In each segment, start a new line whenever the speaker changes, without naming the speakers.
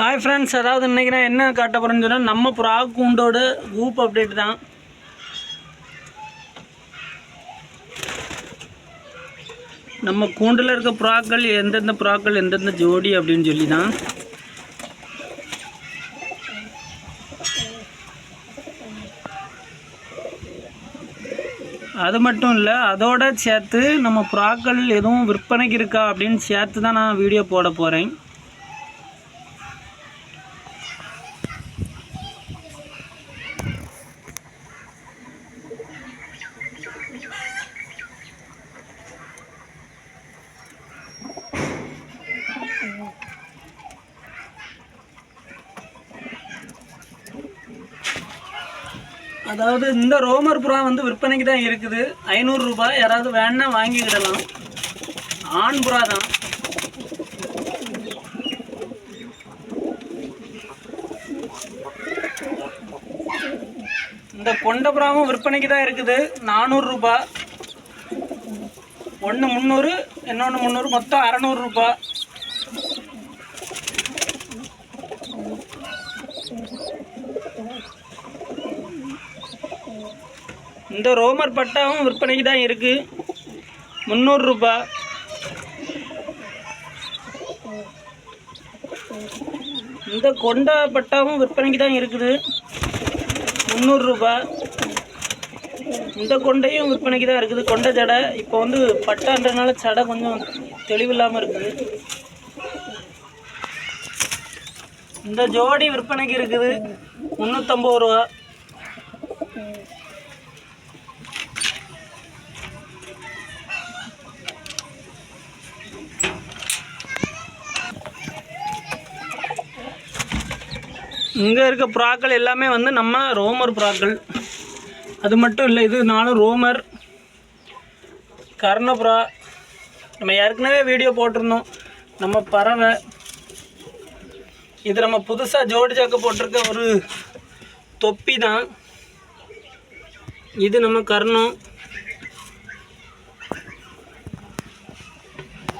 Hi friends அதாவது இன்றைக்கி நான் என்ன காட்ட போகிறேன்னு சொன்னால் நம்ம ப்ராக் கூண்டோட குரூப் அப்டேட் தான். நம்ம கூண்டில் இருக்க ப்ராக்கள் எந்தெந்த ப்ராக்கள் எந்தெந்த ஜோடி அப்படின்னு சொல்லி தான் அது மட்டும் இல்லை அதோட சேர்த்து நம்ம ப்ராக்கள் எதுவும் விற்பனைக்கு இருக்கா அப்படின்னு சேர்த்து தான் நான் வீடியோ போட போகிறேன் அதாவது இந்த ரோமர் புறா வந்து விற்பனைக்கு தான் இருக்குது. ஐநூறுரூபா யாராவது வேணா வாங்கிக்கிடலாம். ஆண் புறா தான். இந்த கொண்ட புறாவும் விற்பனைக்கு தான் இருக்குது. நானூறு ரூபாய். ஒன்று முந்நூறு இன்னொன்று முந்நூறு மொத்தம் அறநூறுரூபா இந்த ரோமர் பட்டாவும் விற்பனைக்கு தான் இருக்குது முந்நூறுரூபா இந்த கொண்டா பட்டாவும் விற்பனைக்கு தான் இருக்குது. முந்நூறுரூபா இந்த கொண்டையும் விற்பனைக்கு தான் இருக்குது. கொண்டை ஜடை. இப்போ வந்து பட்டான்றனால சடை கொஞ்சம் தெளிவில்லாமல் இருக்குது. இந்த ஜோடி விற்பனைக்கு இருக்குது. முந்நூற்றம்பது ரூபா. இங்கே இருக்க புறாக்கள் எல்லாமே வந்து நம்ம ரோமர் புறாக்கள். அது மட்டும் இல்லை இது நானும் ரோமர் கர்ணபுறா நம்ம ஏற்கனவே வீடியோ போட்டிருந்தோம். நம்ம பறவை. இது நம்ம புதுசாக ஜோடி சாக்க போட்டிருக்க ஒரு தொப்பி தான் இது நம்ம கர்ணம்.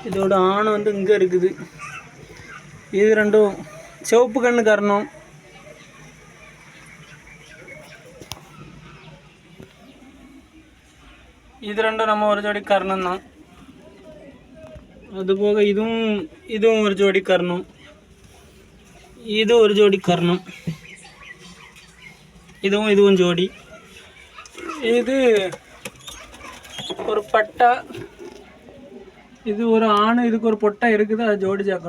இதோட ஆணை வந்து இங்கே இருக்குது. இது ரெண்டும் சிவப்பு கண்ணு கர்ணம். இது ரெண்டும் நம்ம ஒரு ஜோடி கர்ணம் தான். அதுபோக இதுவும் இதுவும் ஒரு ஜோடி கர்ணம். இது ஒரு ஜோடி கர்ணம். இதுவும் இதுவும் ஜோடி. இது ஒரு பட்டா. இது ஒரு ஆணு இதுக்கு ஒரு பொட்டா இருக்குது அது ஜோடி சேர்க்கணும்